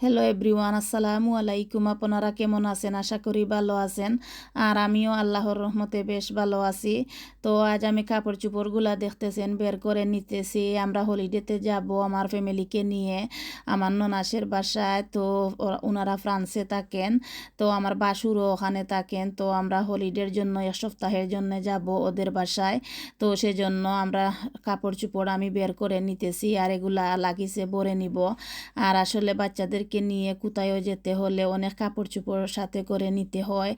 Hello everyone আসসালামু আলাইকুম আপনারা কেমন আছেন আশা করি ভালো আছেন আর আমিও আল্লাহর রহমতে বেশ ভালো আছি তো আজ আমি কাপড় চোপড়গুলা দেখতেছেন বের করে নিতেছি আমরা হলিডেতে যাব আমার ফ্যামিলিকে নিয়ে আমার ননাসের বাসায় তো ওনারা ফ্রান্সে থাকেন তো আমার বাসুরও ওখানে থাকেন তো আমরা হলিডের জন্য এক সপ্তাহের জন্য যাব ওদের বাসায় তো সেজন্য আমরা কাপড় চোপড় আমি বের করে নিতেছি আর এগুলা লাগিছে ভরে নিব আর আসলে বাচ্চাদের ওদেরকে নিয়ে কোথায়ও যেতে হলে অনেক কাপড় চোপড় সাথে করে নিতে হয়।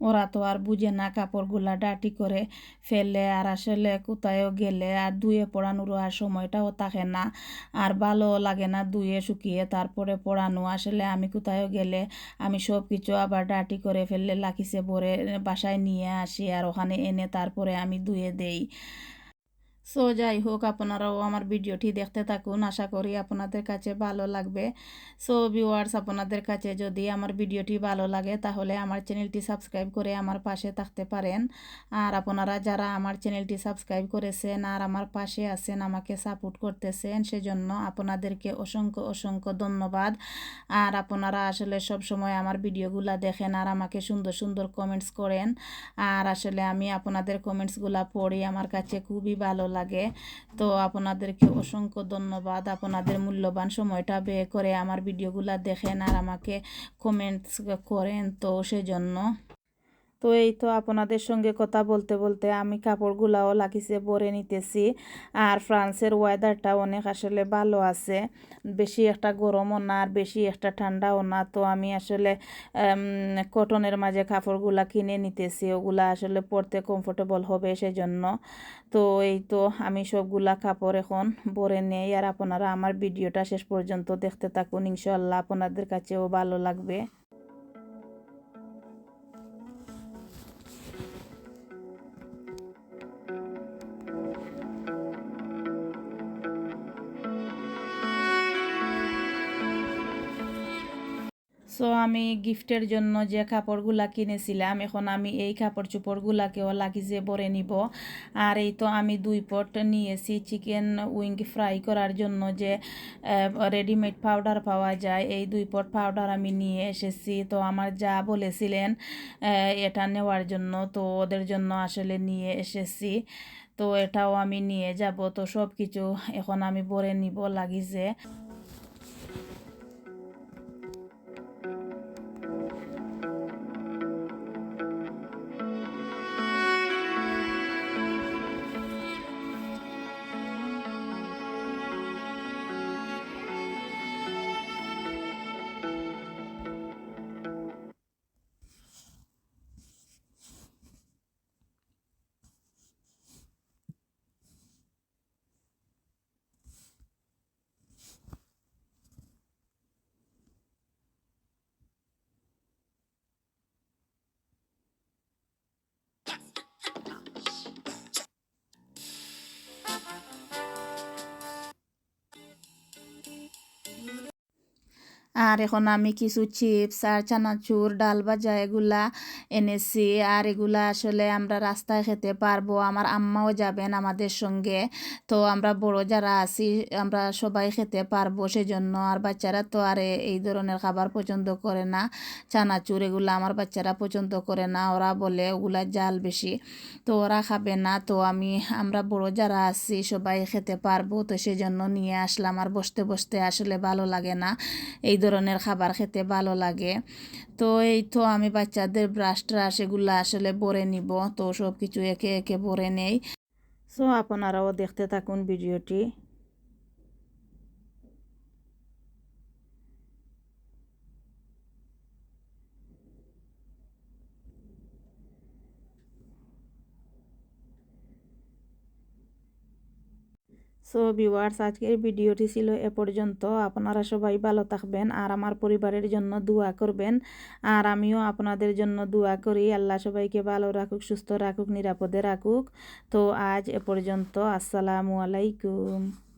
ওরা তো আর বুঝে না কাপড়গুলা ডাটি করে ফেলে আর আসলে কোথায়ও গেলে আর ধুয়ে পড়ানোরও আর সময়টাও থাকে না। আর ভালো লাগে না ধুয়ে শুকিয়ে তারপরে পড়ানো। আসলে আমি কোথায়ও গেলে আমি সব কিছু আবার ডাটি করে ফেললে লাখিসে ভরে বাসায় নিয়ে আসি আর ওখানে এনে তারপরে আমি ধুয়ে দেই। সো যাই হোক আপনারাও আমার ভিডিওটি দেখতে থাকুন। আশা করি আপনাদের কাছে ভালো লাগবে। সো ভিউয়ার্স আপনাদের কাছে যদি আমার ভিডিওটি ভালো লাগে, তাহলে আমার চ্যানেলটি সাবস্ক্রাইব করে আমার পাশে থাকতে পারেন। আর আপনারা যারা আমার চ্যানেলটি সাবস্ক্রাইব করেছেন আর আমার পাশে আছেন, আমাকে সাপোর্ট করতেছেন, সেজন্য আপনাদেরকে অসংখ্য অসংখ্য ধন্যবাদ। আর আপনারা আসলে সব সময় আমার ভিডিওগুলো দেখেন আর আমাকে সুন্দর সুন্দর কমেন্টস করেন। আর আসলে আমি আপনাদের কমেন্টসগুলো পড়ি আমার কাছে খুবই ভালো লাগে লাগে। তো আপনাদেরকে অসংখ্য ধন্যবাদ। আপনাদের মূল্যবান সময়টা ব্যয় করে আমার ভিডিওগুলো দেখেন আর আমাকে কমেন্টস করেন তো সেজন্য। তো এই তো আপনাদের সঙ্গে কথা বলতে বলতে আমি কাপড়গুলাও লাগিছে, ভরে নিতেছি। আর ফ্রান্সের ওয়েদারটা অনেক আসলে ভালো আছে। বেশি একটা গরমও না, আর বেশি একটা ঠান্ডাও না। তো আমি আসলে কটনের মাঝে কাপড়গুলা কিনে নিতেছি। ওগুলা আসলে পরতে কমফোর্টেবল হবে সেজন্য। তো এই তো আমি সবগুলা কাপড় এখন ভরে নেই। আর আপনারা আমার ভিডিওটা শেষ পর্যন্ত দেখতে থাকুন। ইনশাল্লাহ আপনাদের কাছেও ভালো লাগবে। সো আমি গিফটের জন্য যে কাপড়গুলা কিনেছিলাম, এখন আমি এই কাপড় চোপড়গুলাকেও লাগিয়ে ভরে নিব। আর এই তো আমি দুই পট নিয়েছি চিকেন উইং ফ্রাই করার জন্য যে রেডিমেড পাউডার পাওয়া যায়, এই দুই পট পাউডার আমি নিয়ে এসেছি। তো আমার যা বলেছিলেন এটা নেওয়ার জন্য, তো ওদের জন্য আসলে নিয়ে এসেছি। তো এটাও আমি নিয়ে যাব। তো সব কিছু এখন আমি ভরে নিব লাগিছে আর এখন আমি কিছু চিপস আর চানাচুর, ডাল ভাজা এগুলা এনেছি। আর এগুলা আসলে আমরা রাস্তায় খেতে পারব, আমার আম্মাও যাবেন আমাদের সঙ্গে। তো আমরা বড় যারা আছি, আমরা সবাই খেতে পারব সেজন্য। আর বাচ্চারা তো আর এই ধরনের খাবার পছন্দ করে না। চানাচুর এগুলা আমার বাচ্চারা পছন্দ করে না, ওরা বলে ওগুলা জাল বেশি, তো ওরা খাবে না। তো আমি, আমরা বড় যারা আছি সবাই খেতে পারব, তো সেজন্য নিয়ে আসলাম। আর বসতে বসতে আসলে ভালো লাগে না। এই ধরনের খাবার খেতে ভালো লাগে। তো এই তো আমি বাচ্চাদের ব্রাশ ট্রাশ এগুলো আসলে ভরে নিব। তো সব কিছু একে একে ভরে নেই। সো আপনারাও দেখতে থাকুন ভিডিওটি। সো ভিওয়ার্স আজকের ভিডিওটি ছিল এ পর্যন্ত। আপনারা সবাই ভালো থাকবেন আর আমার পরিবারের জন্য দোয়া করবেন। আর আমিও আপনাদের জন্য দোয়া করি। আল্লাহ সবাইকে ভালো রাখুক, সুস্থ রাখুক, নিরাপদে রাখুক। তো আজ এ পর্যন্ত। আসসালামু আলাইকুম।